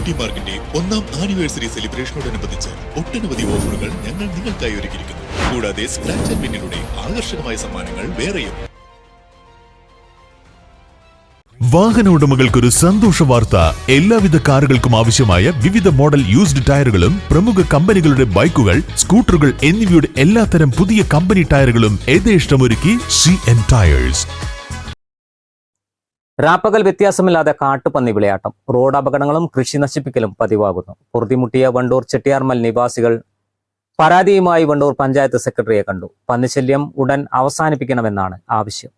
Beauty മാർക്കിന്റെ ഒന്നാം anniversary സെലിബ്രേഷനോടനുബന്ധിച്ച് ഒട്ടനവധി ഓഫറുകൾ ഞങ്ങൾ നിങ്ങൾക്കായി ഒരുക്കിയിരിക്കുന്നു. കൂടാതെ സ്ക്രാച്ച് ആൻഡ് വിന്നിലൂടെ ആകർഷകമായ സമ്മാനങ്ങൾ വേറെയും. വാഹന ഉടമകൾക്കൊരു സന്തോഷ വാർത്ത. എല്ലാവിധ കാറുകൾക്കും ആവശ്യമായ വിവിധ മോഡൽ യൂസ്ഡ് ടയറുകളും പ്രമുഖ കമ്പനികളുടെ ബൈക്കുകൾ സ്കൂട്ടറുകൾ എന്നിവയുടെ എല്ലാത്തരം പുതിയ കമ്പനി ടയറുകളും യഥേഷ്ടമൊരുക്കി സി എൻ ടയേഴ്സ് രാപ്പകൽ വ്യത്യാസമില്ലാതെ കാട്ടുപന്നി വിളയാട്ടം. റോഡ് അപകടങ്ങളും കൃഷി നശിപ്പിക്കലും പതിവാകുന്നു. പൊറുതിമുട്ടിയ വണ്ടൂർ ചെട്ടിയാർമൽ നിവാസികൾ പരാതിയുമായി വണ്ടൂർ പഞ്ചായത്ത് സെക്രട്ടറിയെ കണ്ടു. പന്നിശല്യം ഉടൻ അവസാനിപ്പിക്കണമെന്നാണ് ആവശ്യം.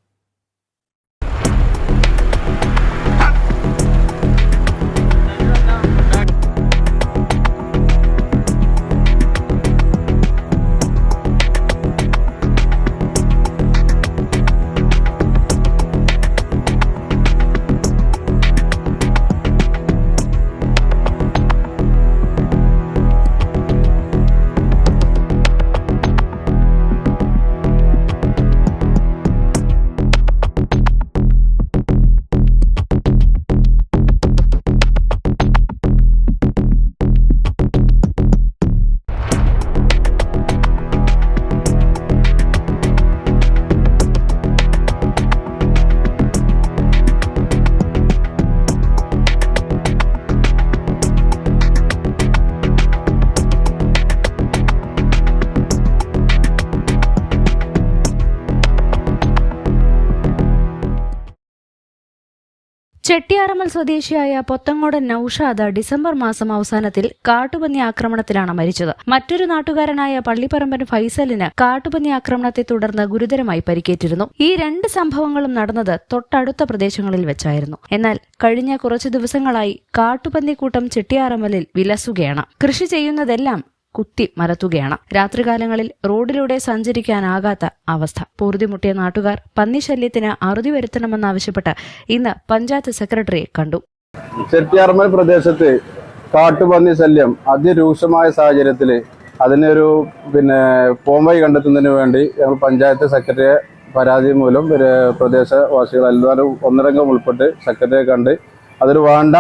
ചെട്ടിയാറമ്മൽ സ്വദേശിയായ പൊത്തങ്ങോടൻ നൌഷാദ് ഡിസംബർ മാസം അവസാനത്തിൽ കാട്ടുപന്നി ആക്രമണത്തിലാണ് മരിച്ചത്. മറ്റൊരു നാട്ടുകാരനായ പള്ളിപ്പറമ്പൻ ഫൈസലിന് കാട്ടുപന്നി ആക്രമണത്തെ തുടർന്ന് ഗുരുതരമായി പരിക്കേറ്റിരുന്നു. ഈ രണ്ട് സംഭവങ്ങളും നടന്നത് തൊട്ടടുത്ത പ്രദേശങ്ങളിൽ വെച്ചായിരുന്നു. എന്നാൽ കഴിഞ്ഞ കുറച്ചു ദിവസങ്ങളായി കാട്ടുപന്നിക്കൂട്ടം ചെട്ടിയാറമ്മലിൽ വിലസുകയാണ്. കൃഷി ചെയ്യുന്നതെല്ലാം കുത്തി മരത്തുകയാണ്. രാത്രികാലങ്ങളിൽ റോഡിലൂടെ സഞ്ചരിക്കാനാകാത്ത അവസ്ഥ. പൂർതിമുട്ടിയ നാട്ടുകാർ പന്നി പന്നിശല്യത്തിന് അറുതി വരുത്തണമെന്നാവശ്യപ്പെട്ട് ഇന്ന് പഞ്ചായത്ത് സെക്രട്ടറിയെ കണ്ടു. ചെട്ടിയാർമൽ പ്രദേശത്ത് കാട്ടുപന്നി ശല്യം അതിരൂക്ഷമായ സാഹചര്യത്തിൽ അതിനൊരു പിന്നെ പോംവൈ കണ്ടെത്തുന്നതിന് വേണ്ടി ഞങ്ങൾ പഞ്ചായത്ത് സെക്രട്ടറിയെ പരാതി മൂലം പ്രദേശവാസികൾ എല്ലാവരും ഒന്നരംഗം ഉൾപ്പെട്ട് സെക്രട്ടറിയെ കണ്ട് അതിന് വേണ്ട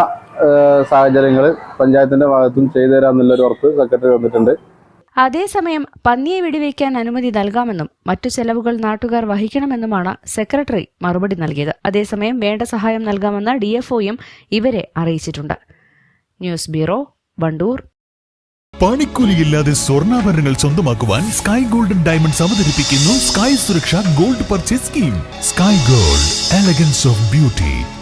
സാഹചര്യങ്ങൾ പഞ്ചായത്തിന്റെ ഭാഗത്തും ചെയ്തു തരാമെന്നുള്ളൊരു ഉറപ്പ് സെക്രട്ടറി വന്നിട്ടുണ്ട് അതേസമയം പന്നിയെ വെടിവെക്കാൻ അനുമതി നൽകാമെന്നും മറ്റു ചെലവുകൾ നാട്ടുകാർ വഹിക്കണമെന്നുമാണ് സെക്രട്ടറി മറുപടി നൽകിയത്. അതേസമയം വേണ്ട സഹായം നൽകാമെന്ന് ഡിഎഫ്ഒയും ഇവരെ അറിയിച്ചിട്ടുണ്ട്. News bureau Wandoor. പണിക്കൂലിയില്ലാതെ സ്വർണാഭരണങ്ങൾ സ്വന്തമാക്കുവാൻ സ്കൈ ഗോൾഡൻ ഡയമണ്ട്സ് അവതരിപ്പിക്കുന്നു sky Suraksha gold purchase scheme. Sky gold elegance of beauty.